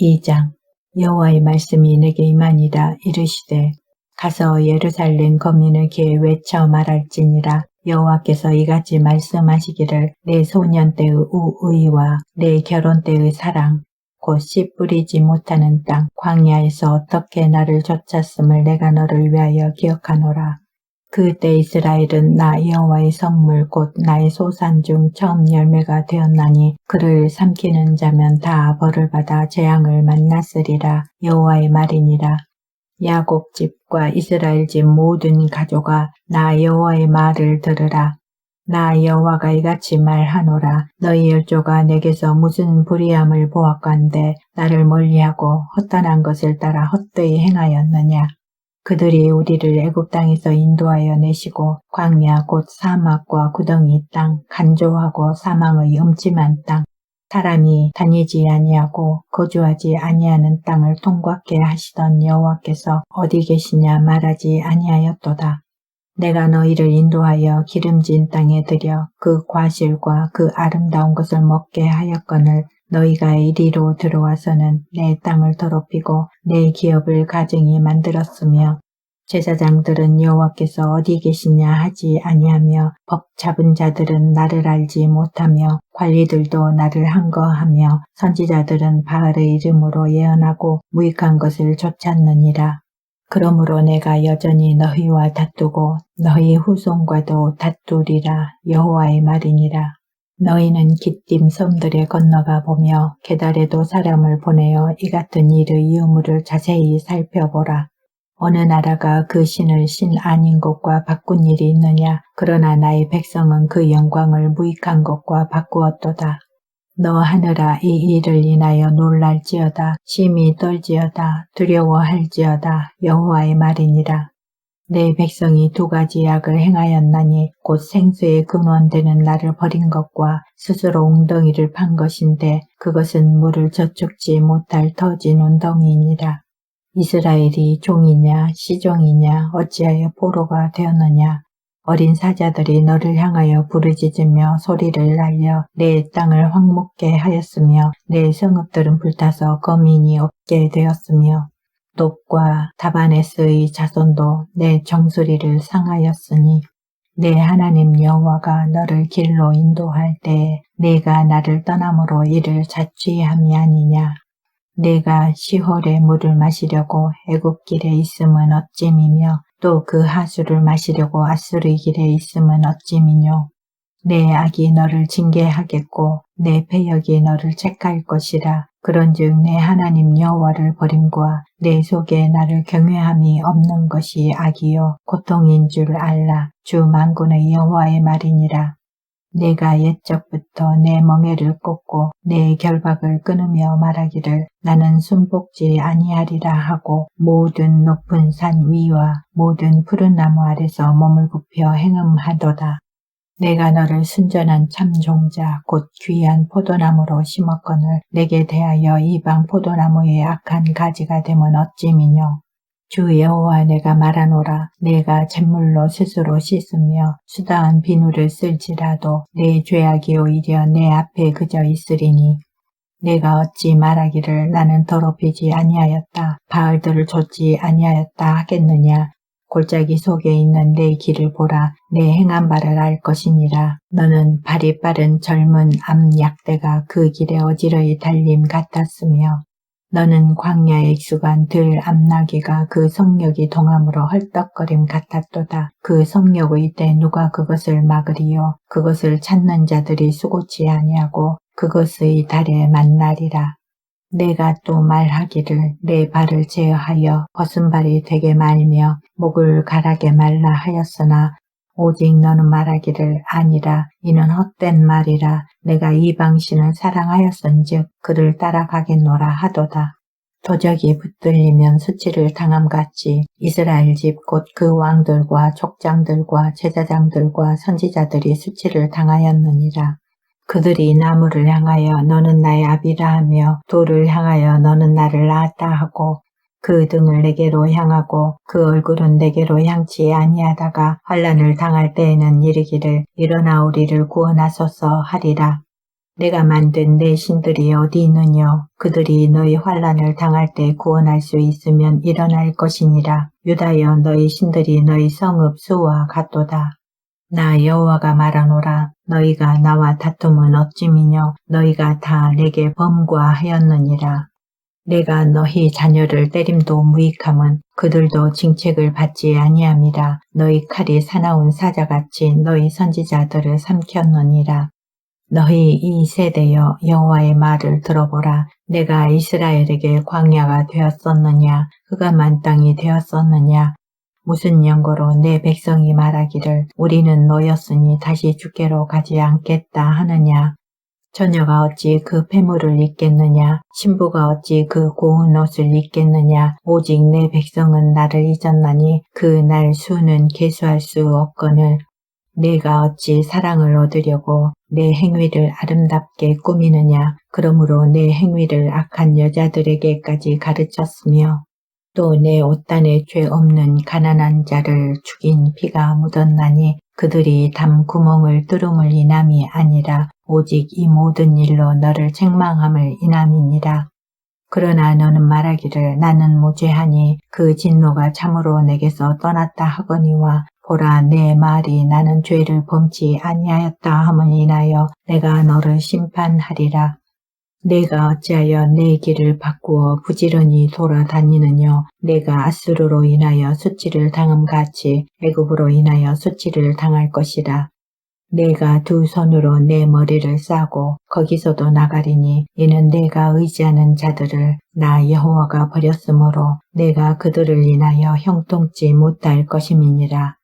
2장 여호와의 말씀이 내게 임하니라 이르시되 가서 예루살렘 거민에게 외쳐 말할지니라 여호와께서 이같이 말씀하시기를 내 소년 때의 우의와 내 결혼 때의 사랑 곧 씨 뿌리지 못하는 땅 광야에서 어떻게 나를 쫓았음을 내가 너를 위하여 기억하노라. 그때 이스라엘은 나 여호와의 성물 곧 나의 소산 중 처음 열매가 되었나니 그를 삼키는 자면 다 벌을 받아 재앙을 만났으리라 여호와의 말이니라. 야곱 집과 이스라엘 집 모든 가족아 나 여호와의 말을 들으라. 나 여호와가 이같이 말하노라. 너희 열조가 내게서 무슨 불의함을 보았건대 나를 멀리하고 헛단한 것을 따라 헛되이 행하였느냐. 그들이 우리를 애굽 땅에서 인도하여 내시고 광야 곧 사막과 구덩이 땅 간조하고 사망의 음침한 땅 사람이 다니지 아니하고 거주하지 아니하는 땅을 통과케 하시던 여호와께서 어디 계시냐 말하지 아니하였도다. 내가 너희를 인도하여 기름진 땅에 들여 그 과실과 그 아름다운 것을 먹게 하였거늘 너희가 이리로 들어와서는 내 땅을 더럽히고 내 기업을 가증히 만들었으며 제사장들은 여호와께서 어디 계시냐 하지 아니하며 법 잡은 자들은 나를 알지 못하며 관리들도 나를 한거하며 선지자들은 바알의 이름으로 예언하고 무익한 것을 쫓았느니라. 그러므로 내가 여전히 너희와 다투고 너희 후손과도 다투리라 여호와의 말이니라. 너희는 기띔 섬들에 건너가 보며 계달에도 사람을 보내어 이 같은 일의 유무를 자세히 살펴보라. 어느 나라가 그 신을 신 아닌 것과 바꾼 일이 있느냐. 그러나 나의 백성은 그 영광을 무익한 것과 바꾸었도다. 너 하늘아 이 일을 인하여 놀랄지어다 심히 떨지어다 두려워할지어다 여호와의 말이니라 내 백성이 두 가지 악을 행하였나니 곧 생수의 근원되는 나를 버린 것과 스스로 웅덩이를 판 것인데 그것은 물을 저축지 못할 터진 웅덩이니라. 이스라엘이 종이냐 시종이냐 어찌하여 포로가 되었느냐. 어린 사자들이 너를 향하여 부르짖으며 소리를 날려 내 땅을 황목게 하였으며 내 성읍들은 불타서 거민이 없게 되었으며 높과 다바네스의 자손도 내 정수리를 상하였으니 내 하나님 여호와가 너를 길로 인도할 때 내가 나를 떠남으로 이를 자취함이 아니냐. 내가 시홀의 물을 마시려고 애굽길에 있음은 어찜이며 또 그 하수를 마시려고 아수르 길에 있음은 어찜이뇨. 내 악이 너를 징계하겠고 내 패역이 너를 책할 것이라. 그런즉 내 하나님 여호와를 버림과 내 속에 나를 경외함이 없는 것이 악이요 고통인 줄 알라. 주 만군의 여호와의 말이니라. 내가 옛적부터 내 멍에를 꽂고 내 결박을 끊으며 말하기를 나는 순복지 아니하리라 하고 모든 높은 산 위와 모든 푸른 나무 아래서 몸을 굽혀 행음하도다. 내가 너를 순전한 참 종자 곧 귀한 포도나무로 심었거늘 내게 대하여 이방 포도나무의 악한 가지가 되면 어찌미뇨. 주 여호와 내가 말하노라. 내가 잿물로 스스로 씻으며 수다한 비누를 쓸지라도 내 죄악이 오히려 내 앞에 그저 있으리니. 내가 어찌 말하기를 나는 더럽히지 아니하였다. 바알들을 줬지 아니하였다 하겠느냐 골짜기 속에 있는 내 길을 보라 내 행한 바를 알 것이니라 너는 발이 빠른 젊은 암 약대가 그 길에 어지러이 달림 같았으며 너는 광야에 익숙한 들 암나기가 그 성력이 동함으로 헐떡거림 같았도다. 그 성력의 때 누가 그것을 막으리요. 그것을 찾는 자들이 수고치 아니하고 그것의 달에 만나리라. 내가 또 말하기를 내 발을 제어하여 벗은 발이 되게 말며 목을 가라게 말라 하였으나 오직 너는 말하기를 아니라 이는 헛된 말이라 내가 이방신을 사랑하였은즉 그를 따라가겠노라 하도다. 도적이 붙들리면 수치를 당함같이 이스라엘 집 곧 그 왕들과 족장들과 제사장들과 선지자들이 수치를 당하였느니라. 그들이 나무를 향하여 너는 나의 아비라 하며 돌을 향하여 너는 나를 낳았다 하고 그 등을 내게로 향하고 그 얼굴은 내게로 향치 아니하다가 환란을 당할 때에는 이르기를 일어나 우리를 구원하소서 하리라. 내가 만든 내 신들이 어디 있느뇨? 그들이 너희 환란을 당할 때 구원할 수 있으면 일어날 것이니라. 유다여 너희 신들이 너희 성읍 수와 같도다 나 여호와가 말하노라 너희가 나와 다툼은 어찌미뇨? 너희가 다 내게 범과하였느니라. 내가 너희 자녀를 때림도 무익함은 그들도 징책을 받지 아니함이라. 너희 칼이 사나운 사자같이 너희 선지자들을 삼켰느니라. 너희 이 세대여 여호와의 말을 들어보라. 내가 이스라엘에게 광야가 되었었느냐? 흑암한 땅이 되었었느냐 무슨 연고로 내 백성이 말하기를 우리는 너였으니 다시 주께로 가지 않겠다 하느냐? 처녀가 어찌 그 폐물을 입겠느냐? 신부가 어찌 그 고운 옷을 입겠느냐? 오직 내 백성은 나를 잊었나니 그 날 수는 계수할 수 없거늘. 내가 어찌 사랑을 얻으려고 내 행위를 아름답게 꾸미느냐? 그러므로 내 행위를 악한 여자들에게까지 가르쳤으며 또 내 옷단에 죄 없는 가난한 자를 죽인 피가 묻었나니 그들이 담 구멍을 뚫음을 인함이 아니라 오직 이 모든 일로 너를 책망함을 인함이니라. 그러나 너는 말하기를 나는 무죄하니 그 진노가 참으로 내게서 떠났다 하거니와 보라 내 말이 나는 죄를 범치 아니하였다 함을 인하여 내가 너를 심판하리라. 내가 어찌하여 내 길을 바꾸어 부지런히 돌아다니느뇨 내가 아수르로 인하여 수치를 당함같이 애굽으로 인하여 수치를 당할 것이라. 내가 두 손으로 내 머리를 싸고 거기서도 나가리니 이는 내가 의지하는 자들을 나 여호와가 버렸으므로 내가 그들을 인하여 형통치 못할 것임이니라